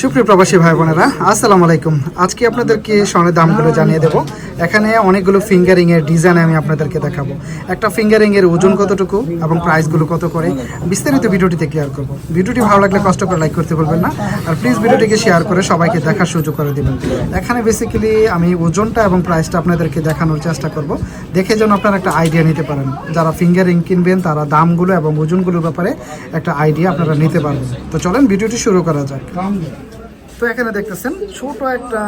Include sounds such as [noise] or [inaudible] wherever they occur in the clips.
সুপ্রিয় প্রবাসী ভাই বোনেরা, আসসালামু আলাইকুম। আজকে আপনাদেরকে স্বর্ণের দামগুলো জানিয়ে দেব। এখানে অনেকগুলো ফিঙ্গারিং এর ডিজাইন আমি আপনাদেরকে দেখাবো। একটা ফিঙ্গারিং এর ওজন কতটুকু এবং প্রাইসগুলো কত করে, বিস্তারিত ভিডিওটিতে ক্লিয়ার করব। ভিডিওটি ভালো লাগলে কষ্ট করে লাইক করতে বলবেন না। আর প্লিজ ভিডিওটিকে শেয়ার করে সবাইকে দেখার সুযোগ করে দেবেন। এখানে বেসিক্যালি আমি ওজনটা এবং প্রাইসটা আপনাদেরকে দেখানোর চেষ্টা করব। দেখে যেন আপনারা একটা আইডিয়া নিতে পারেন। যারা ফিঙ্গারিং কিনবেন, তারা দামগুলো এবং ওজনগুলোর ব্যাপারে একটা আইডিয়া আপনারা নিতে পারবেন। তো চলেন ভিডিওটি শুরু করা যাক। তো এখানে দেখতেছেন ছোট একটা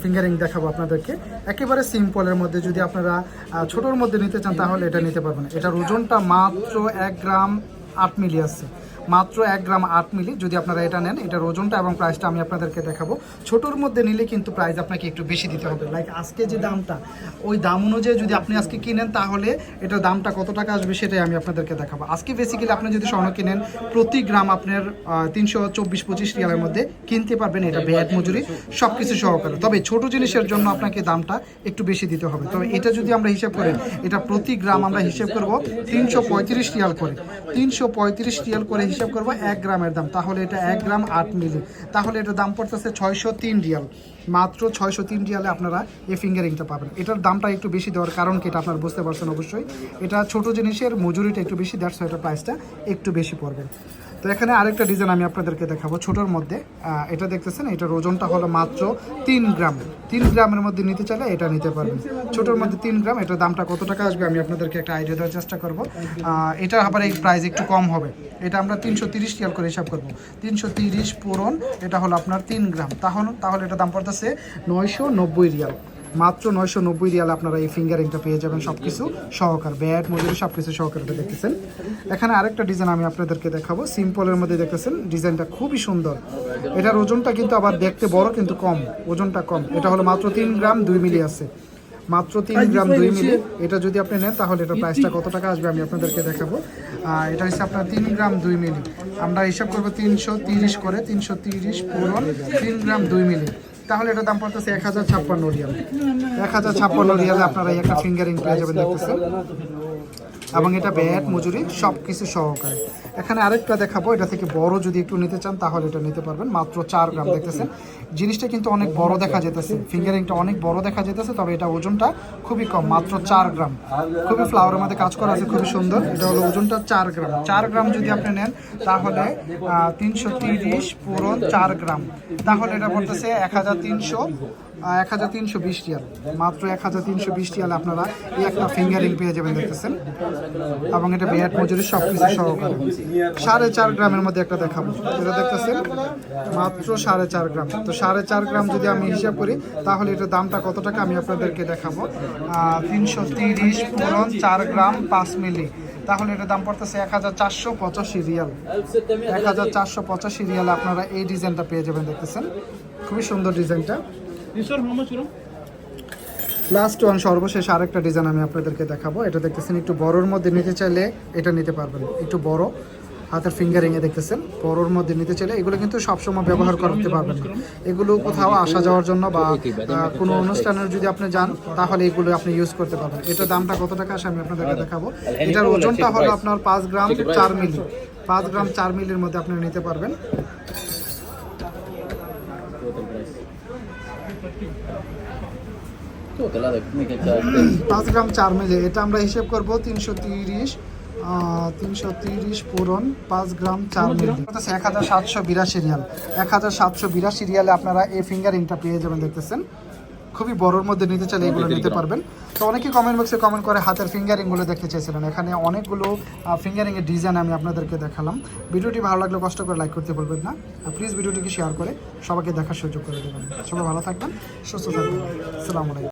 ফিঙ্গারিং দেখাবো আপনাদেরকে। একেবারে সিম্পলের মধ্যে যদি আপনারা ছোটোর মধ্যে নিতে চান তাহলে এটা নিতে পারবেন। এটার ওজনটা মাত্র এক গ্রাম আট মিলি আছে। মাত্র এক গ্রাম আট মিলি, যদি আপনারা এটা নেন, এটার ওজনটা এবং প্রাইসটা আমি আপনাদেরকে দেখাবো। ছোটোর মধ্যে নিলে কিন্তু প্রাইস আপনাকে একটু বেশি দিতে হবে। লাইক আজকে যে দামটা, ওই দাম অনুযায়ী যদি আপনি আজকে কিনেন, তাহলে এটার দামটা কত টাকা আসবে সেটাই আমি আপনাদেরকে দেখাবো। আজকে বেসিক্যালি আপনি যদি স্বর্ণ কিনেন, প্রতি গ্রাম আপনার তিনশো চব্বিশ পঁচিশ রিয়ালের মধ্যে কিনতে পারবেন এটা ব্যাট মজুরি সব কিছু সহকারে। তবে ছোট জিনিসের জন্য আপনাকে দামটা একটু বেশি দিতে হবে। তবে এটা যদি আমরা হিসাব করি এটা প্রতি গ্রাম আমরা হিসাব করব তিনশো পঁয়ত্রিশ রিয়াল করে। তিনশো পঁয়ত্রিশ রিয়াল করে হিসাব করব, এক গ্রামের দাম। তাহলে এটা এক গ্রাম আট মিলি। তাহলে এটার দাম পড়তেছে ছয়শো তিন রিয়াল। মাত্র ছয়শো তিন রিয়ালে আপনারা এই ফিঙ্গারিংটা পাবেন। এটার দামটা একটু বেশি দেওয়ার কারণ কি এটা আপনারা বুঝতে পারছেন অবশ্যই। এটা ছোট জিনিসের মজুরিটা একটু বেশি দ্যাটস এটা প্রাইসটা একটু বেশি পড়বে। তো এখানে আরেকটা ডিজাইন আমি আপনাদেরকে দেখাবো ছোটোর মধ্যে। এটা দেখতেছেন, এটার ওজনটা হলো মাত্র তিন গ্রাম। তিন গ্রামের মধ্যে নিতে চাইলে এটা নিতে পারবেন। ছোটোর মধ্যে তিন গ্রাম এটার দামটা কত টাকা আসবে আমি আপনাদেরকে একটা আইডিয়া দেওয়ার চেষ্টা করব। এটা আবার এই প্রাইস একটু কম হবে। এটা আমরা তিনশো তিরিশ রিয়াল করে হিসাব করব। তিনশো তিরিশ পূরণ, এটা হলো আপনার তিন গ্রাম। তাহলে তাহলে এটা দাম পড়তেছে নয়শো নব্বই রিয়াল। মাত্র নয়শো নব্বই রিয়াল আপনারা এই ফিঙ্গারিংটা পেয়ে যাবেন সব কিছু সহকার ব্যাট মজুরি সব কিছু সহকারে এটা দেখতেছেন। এখানে আরেকটা ডিজাইন আমি আপনাদেরকে দেখাবো। সিম্পলের মধ্যে দেখতেছেন ডিজাইনটা খুবই সুন্দর। এটার ওজনটা কিন্তু আবার দেখতে বড় কিন্তু কম। ওজনটা কম। এটা হলো মাত্র তিন গ্রাম দুই মিলি আছে। মাত্র তিন গ্রাম দুই মিলি। এটা যদি আপনি নেন তাহলে এটার প্রাইসটা কত টাকা আসবে আমি আপনাদেরকে দেখাবো। এটা হচ্ছে আপনার তিন গ্রাম দুই মিলি। আমরা হিসাব করব তিনশো তিরিশ করে। তিনশো তিরিশ পূরণ তিন গ্রাম দুই মিলি। তাহলে এটার দাম পড়তেছে এক হাজার ছাপ্পান্ন রিয়াল। এক হাজার ছাপ্পান্ন রিয়ালে আপনারা একটা ফিঙ্গারিং পেয়ে যাবেন দেখতেছেন। এবং এটা ব্যাট, মজুরি সব কিছু সহকারে। এখানে আরেকটা দেখাবো, এটা থেকে বড় যদি একটু নিতে চান, তাহলে এটা নিতে পারবেন। মাত্র চার গ্রাম, দেখতেছেন? জিনিসটা কিন্তু অনেক বড় দেখা যেতেছে। ফিঙ্গারিংটা অনেক বড় দেখা যেতেছে, তবে এটা ওজনটা খুবই কম, মাত্র চার গ্রাম। খুবই ফ্লাওয়ারের মধ্যে কাজ করা আছে, খুবই সুন্দর। এটা হলো ওজনটা চার গ্রাম। চার গ্রাম যদি আপনি নেন, তাহলে তিনশো তিরিশ পূরণ চার গ্রাম। তাহলে এটা পড়তেছে এক হাজার তিনশো এক হাজার তিনশো বিশ রিয়াল। মাত্র এক হাজার তিনশো বিশ রিয়াল আপনারা এই একটা ফিঙ্গারিং পেয়ে যাবেন, দেখতেছেন? এবং এটা বিরাট মজুরি সব কিছু সহকারে। সাড়ে চার গ্রামের মধ্যে একটা দেখাবো। এটা দেখতেছেন? মাত্র সাড়ে চার গ্রাম। তো সাড়ে চার গ্রাম যদি আমি হিসাব করি, তাহলে এটার দামটা কত টাকা আমি আপনাদেরকে দেখাবো। তিনশো তিরিশ পূরণ চার গ্রাম পাঁচ মিলি। তাহলে এটার দাম পড়তেছে এক হাজার চারশো পঁচাশি রিয়াল। এক হাজার চারশো পঁচাশি রিয়াল আপনারা এই ডিজাইনটা পেয়ে যাবেন, দেখতেছেন? খুবই সুন্দর ডিজাইনটা। লাস্ট ওয়ান সর্বশেষ আরেকটা ডিজাইন আমি আপনাদেরকে দেখাবো। এটা দেখতেছেন একটু বড়োর মধ্যে নিতে চাইলে এটা নিতে পারবেন। একটু বড় হাতের ফিঙ্গারিং এ দেখতেছেন বড়োর মধ্যে নিতে চাইলে এগুলো কিন্তু সবসময় ব্যবহার করতে পারবেন। না এগুলো কোথাও আসা যাওয়ার জন্য বা কোনো অনুষ্ঠানের যদি আপনি যান তাহলে এগুলো আপনি ইউজ করতে পারবেন। এটার দামটা কত টাকা আসে আমি আপনাদেরকে দেখাবো। এটার ওজনটা হলো আপনার পাঁচ গ্রাম চার মিলি। পাঁচ গ্রাম চার মিলির মধ্যে আপনি নিতে পারবেন। [clears throat] পাঁচ গ্রাম চার মেলে এটা আমরা হিসেব করব তিনশো তিরিশ তিনশো তিরিশ পূরণ পাঁচ গ্রাম চার মিলি এক হাজার সাতশো বিরাশি রিয়াল। এক হাজার সাতশো বিরাশি রিয়ালে আপনারা এই ফিঙ্গারিংটা পেয়ে যাবেন, দেখতেছেন। খুবই বড়োর মধ্যে নিতে চাইলে এগুলো নিতে পারবেন। তো অনেকে কমেন্ট বক্সে কমেন্ট করে হাতের ফিঙ্গারিংগুলো দেখতে চেয়েছিলেন এখানে অনেকগুলো ফিঙ্গারিংয়ের ডিজাইন আমি আপনাদেরকে দেখালাম। ভিডিওটি ভালো লাগলে কষ্ট করে লাইক করতে বলবেন না। প্লিজ ভিডিওটিকে শেয়ার করে সবাইকে দেখার সুযোগ করে দেবেন। সবাই ভালো থাকবেন সুস্থ থাকবেন। আসসালামু আলাইকুম।